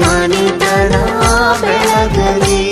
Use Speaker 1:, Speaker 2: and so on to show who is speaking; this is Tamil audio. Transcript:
Speaker 1: ಮನಿತನ ಬೆಳಗಲಿ